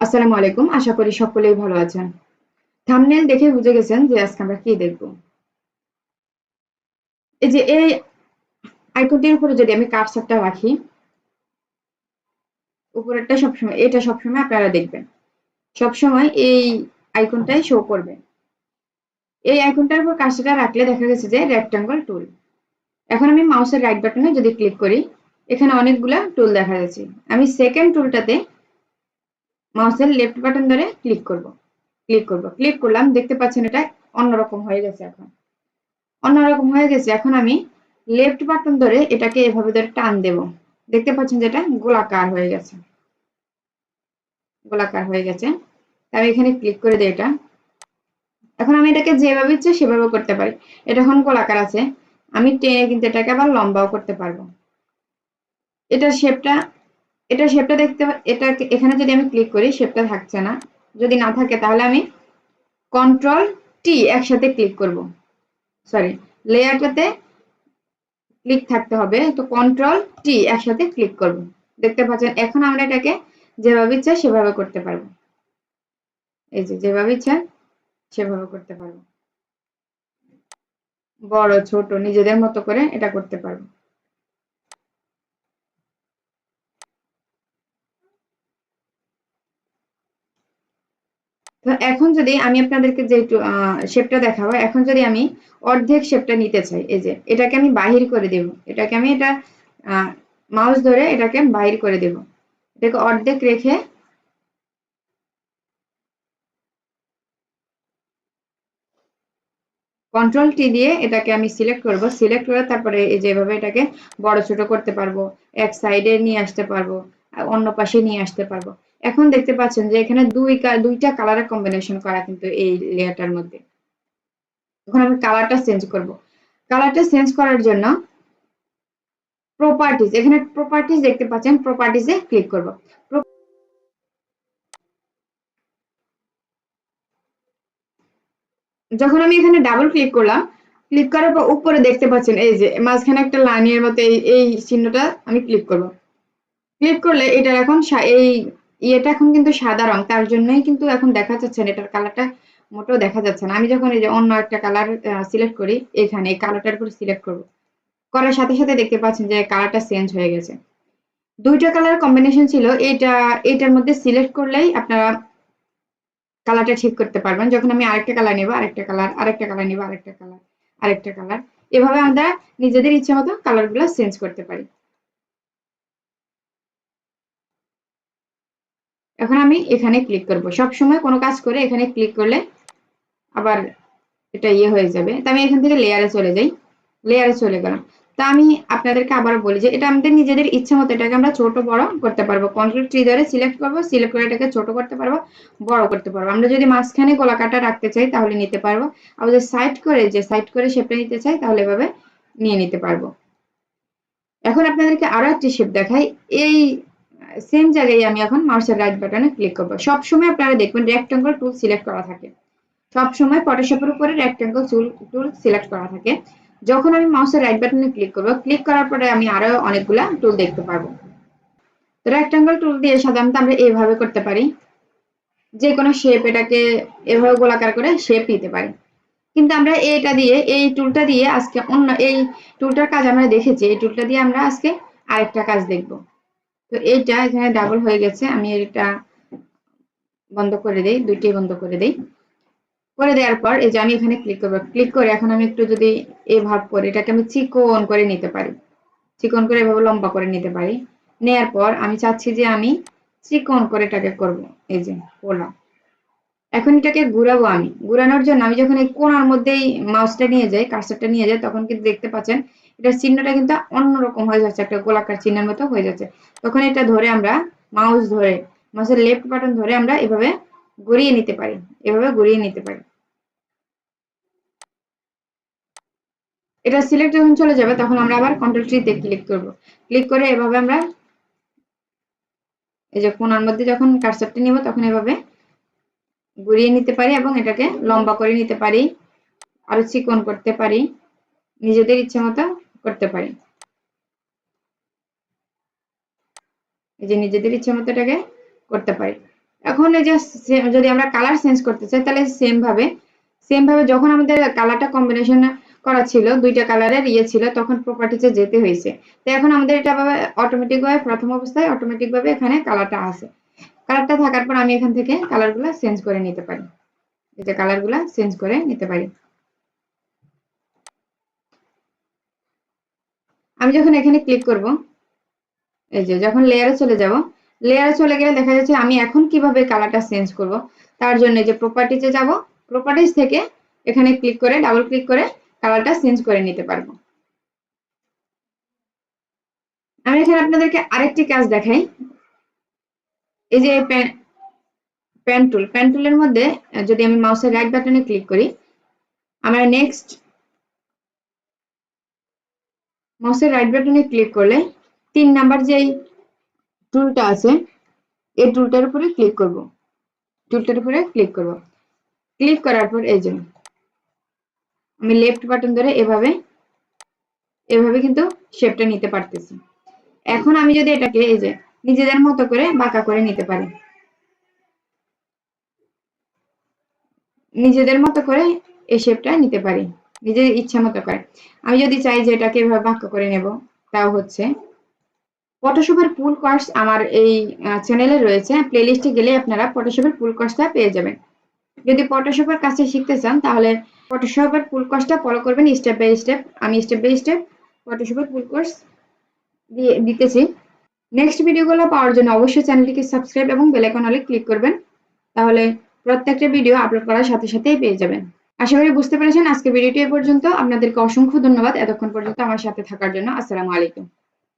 আসসালামু আলাইকুম, আশা করি সকলেই ভালো আছেন। থাম্বনেল দেখে বুঝে গেছেন যে আজকে আমরা কি দেখব। এই যে এই আইকনটির উপরে যদি আমি কার্সারটা রাখি, উপরেরটা সবসময়, এটা সবসময় আপনারা দেখবেন। সবসময় এই আইকনটাই শো করবে। এই আইকনটার উপর কার্সারটা রাখলে দেখা গেছে যে রেক্টাঙ্গল টুল এখন আমি মাউসের রাইট বাটনে যদি ক্লিক করি, এখানে অনেকগুলা টুল দেখা যাচ্ছে। আমি সেকেন্ড টুলটাতে মাউসের লেফট বাটন ধরে ক্লিক করব। ক্লিক করব। ক্লিক করলাম, দেখতে পাচ্ছেন এটা অন্যরকম হয়ে গেছে এখন। অন্যরকম হয়ে গেছে, এখন আমি লেফট বাটন ধরে এটাকে এভাবে ধরে টান দেব। দেখতে পাচ্ছেন যে এটা গোলাকার হয়ে গেছে। গোলাকার হয়ে গেছে। আমি এখানে ক্লিক করে দিই এটা। এখন আমি এটাকে যেভাবে ইচ্ছে সেভাবে করতে পারি। এটা এখন গোলাকার আছে। আমি টেনে কিন্তু এটাকে আবার লম্বাও করতে পারব। এটা শেপটা এটা শেপটা দেখতে এটা এখানে যদি আমি ক্লিক করি শেপটা থাকছে না। যদি না থাকে, তাহলে আমি কন্ট্রোল টি একসাথে ক্লিক করব। সরি লেয়ারটাতে ক্লিক থাকতে হবে, তো কন্ট্রোল টি একসাথে ক্লিক করব। দেখতে পাচ্ছেন, এখন আমরা এটাকে যেভাবে ইচ্ছা সেভাবে করতে পারব। এই যে, যেভাবে ইচ্ছা সেভাবে করতে পারব। বড়, ছোট, নিজেদের মতো করে এটা করতে পারব। তো এখন যদি আমি আপনাদেরকে যে শেপটা দেখাবো, এখন যদি আমি অর্ধেক শেপটা নিতে চাই, এই যে, এটাকে আমি বাহির করে দেব। এটাকে আমি এটা মাউস ধরে এটাকে বাহির করে দেব। এটাকে অর্ধেক রেখে কন্ট্রোল টি দিয়ে এটাকে আমি সিলেক্ট করব। সিলেক্ট করে তারপরে এই যেভাবে এটাকে বড় ছোট করতে পারব। এক সাইডে নিয়ে আসতে পারব, অন্য পাশে নিয়ে আসতে পারব। এখন দেখতে পাচ্ছেন যে এখানে দুই দুইটা কালারের কম্বিনেশন করা কিন্তু এই লেয়ারটার মধ্যে। এখন আমি কালারটা চেঞ্জ করব। কালারটা চেঞ্জ করার জন্য প্রপার্টিজ এখানে প্রপার্টিজ দেখতে পাচ্ছেন প্রপার্টিজে ক্লিক করব। যখন আমি এখানে ডাবল ক্লিক করলাম ক্লিক করার পর উপরে দেখতে পাচ্ছেন, এই যে মাঝখানে একটা লাইনের মতো এই এই চিহ্নটা আমি ক্লিক করব। ক্লিক করলে এটার এখন এই ইয়েটা এখন কিন্তু সাদা রং, তার জন্যই কিন্তু এখন দেখা যাচ্ছে না, এটার কালারটা মোটেও দেখা যাচ্ছে না। আমি যখন এই যে অন্য একটা কালার সিলেক্ট করি, এখানে এই কালারটার উপর সিলেক্ট করব। করার সাথে সাথে দেখতে পাচ্ছেন যে কালারটা চেঞ্জ হয়ে গেছে। দুইটা কালার কম্বিনেশন ছিল এটা এটার মধ্যে সিলেক্ট করলেই আপনারা কালারটা ঠিক করতে পারবেন। যখন আমি আরেকটা কালার নেব, আরেকটা কালার আরেকটা কালার নেব, আরেকটা কালার আরেকটা কালার এভাবে আমরা নিজেদের ইচ্ছে মতো কালারগুলো চেঞ্জ করতে পারি। এখন আমি এখানে ক্লিক করব। সব সময় কোনো কাজ করে এখানে ক্লিক করলে আবার এটা ইয়ে হয়ে যাবে। তা আমি এখান থেকে লেয়ারে চলে যাই। লেয়ারে চলে গেলাম। তা আমি আপনাদেরকে আবার বলি যে এটা আমাদের নিজেদের ইচ্ছে মতো এটাকে আমরা ছোট বড় করতে পারব। কন্ট্রোল ট্রি ধরে সিলেক্ট করব সিলেক্ট করে এটাকে ছোট করতে পারব, বড় করতে পারব। আমরা যদি মাঝখানে গোলাকাটা রাখতে চাই তাহলে নিতে পারব। আবার যে সাইড করে, যে সাইড করে শেপটা নিতে চাই তাহলে এভাবে নিয়ে নিতে পারব। এখন আপনাদেরকে আরও একটি শেপ দেখাই। এই সেম জায়গায় আমি এখন মাউসের রাইট বাটনে ক্লিক করব। সবসময় আপনারা দেখবেন রেক্টাঙ্গল টুল সিলেক্ট করা থাকে। সবসময় ফটোশপের উপরে রেক্টাঙ্গল টুল টুল সিলেক্ট করা থাকে। যখন আমি মাউসের রাইট বাটনে ক্লিক করব ক্লিক করার পরে আমি আরও অনেকগুলা টুল দেখতে পারব। তো রেক্টাঙ্গল টুল দিয়ে সাধারণত আমরা এইভাবে করতে পারি। যে কোনো শেপ এটাকে এভাবে গোলাকার করে শেপ নিতে পারি। কিন্তু আমরা এটা দিয়ে, এই টুলটা দিয়ে আজকে অন্য, এই টুলটার কাজ আমরা দেখেছি, এই টুলটা দিয়ে আমরা আজকে আরেকটা কাজ দেখব। তো এইটা এখানে ডাবল হয়ে গেছে, আমি এটা বন্ধ করে দেই দুইটি বন্ধ করে দেই। করে দেওয়ার পর এই যে আমি এখানে ক্লিক করব ক্লিক করে এখন আমি একটু যদি এই ভাব করে, এটাকে আমি চিকন করে নিতে পারি। চিকন করে এভাবে লম্বা করে নিতে পারি। নেয়ার পর আমি চাচ্ছি যে আমি চিকন করে এটাকে করব, এই যে পোলা এখন এটাকে ঘুরাবো আমি। ঘুরানোর জন্য আমি যখন এই কোনার মধ্যেই মাউসটা নিয়ে যাই কার্সারটা নিয়ে যাই, তখন কিন্তু দেখতে পাচ্ছেন এটার চিহ্নটা কিন্তু অন্যরকম হয়ে যাচ্ছে, একটা গোলাকার চিহ্নের মতো হয়ে যাচ্ছে। তখন এটা ধরে আমরা মাউস ধরে মাউসের লেফট বাটন ধরে আমরা এভাবে গড়িয়ে নিতে পারি, এভাবে গড়িয়ে নিতে পারি। এটা সিলেক্ট যখন চলে যাবে, তখন আমরা আবার কন্ট্রোল ট্রিতে ক্লিক করব। ক্লিক করে এভাবে আমরা এই যে কোনার মধ্যে যখন কার্সারটা নিব, তখন এভাবে ঘুরিয়ে নিতে পারি এবং এটাকে লম্বা করে নিতে পারি আরও চিকন করতে পারি, নিজেদের ইচ্ছে মতো করতে পারি। এই যে নিজেদের ইচ্ছে মতো এটাকে করতে পারি। এখন এই যে যদি আমরা কালার চেঞ্জ করতে চাই, তাহলে সেম ভাবে সেম ভাবে যখন আমাদের কালারটা কম্বিনেশন করা ছিল, দুইটা কালারের ইয়ে ছিল, তখন প্রপার্টিতে যেতে হয়েছে। তো এখন আমাদের এটা ভাবে অটোমেটিক ভাবে, প্রথম অবস্থায় অটোমেটিক ভাবে এখানে কালারটা আসে। কালারটা থাকার পর আমি এখান থেকে কালারগুলো চেঞ্জ করে নিতে পারি। এই যে কালারগুলো চেঞ্জ করে নিতে পারি। আমি যখন এখানে ক্লিক করব, এই যে যখন লেয়ারে চলে যাব লেয়ারে চলে গেলে দেখা যাচ্ছে আমি এখন কীভাবে কালারটা চেঞ্জ করব? তার জন্য যে প্রপার্টিতে যাব প্রপার্টিজ থেকে এখানে ক্লিক করে ডাবল ক্লিক করে কালারটা চেঞ্জ করে নিতে পারব। আমি এখানে আপনাদেরকে আরেকটি কাজ দেখাই। এই যে পেন টুল পেন টুলের মধ্যে যদি আমি মাউসের রাইট বাটনে ক্লিক করি, আমরা নেক্সট মাউসের রাইট বাটনে ক্লিক করলে তিন নাম্বার যেই টুলটা আছে, এই টুলটার উপরে ক্লিক করব। টুলটার উপরে ক্লিক করব। ক্লিক করার পর এই যে, আমি লেফট বাটন ধরে এভাবে এভাবে কিন্তু শেপটা নিতে পারতেছি। এখন আমি যদি এটাকে এই যে নিজেদের মতো করে বাঁকা করে নিতে পারি, নিজেদের মতো করে এই শেপটা নিতে পারি। নিজের ইচ্ছা মতো করে। আমি যদি চাই যে এটাকে এভাবে বাক্য করে নেব, তাও হচ্ছে ফটোশপের ফুল কোর্স আমার এই চ্যানেলে রয়েছে। প্লেলিস্টে গেলে আপনারা ফটোশপের ফুল কোর্সটা পেয়ে যাবেন। যদি ফটোশপের কাছে শিখতে চান, তাহলে ফটোশপের ফুল কোর্সটা ফলো করবেন স্টেপ বাই স্টেপ আমি স্টেপ বাই স্টেপ ফটোশপের ফুল কোর্স দিয়ে, দিতেছি। নেক্সট ভিডিওগুলো পাওয়ার জন্য অবশ্যই চ্যানেলটিকে সাবস্ক্রাইব এবং বেল আইকন হলে ক্লিক করবেন। তাহলে প্রত্যেকটা ভিডিও আপলোড করার সাথে সাথেই পেয়ে যাবেন। আশা করি বুঝতে পেরেছেন। আজকে ভিডিওটি এ পর্যন্ত। আপনাদেরকে অসংখ্য ধন্যবাদ এতক্ষণ পর্যন্ত আমার সাথে থাকার জন্য। আসসালামু আলাইকুম।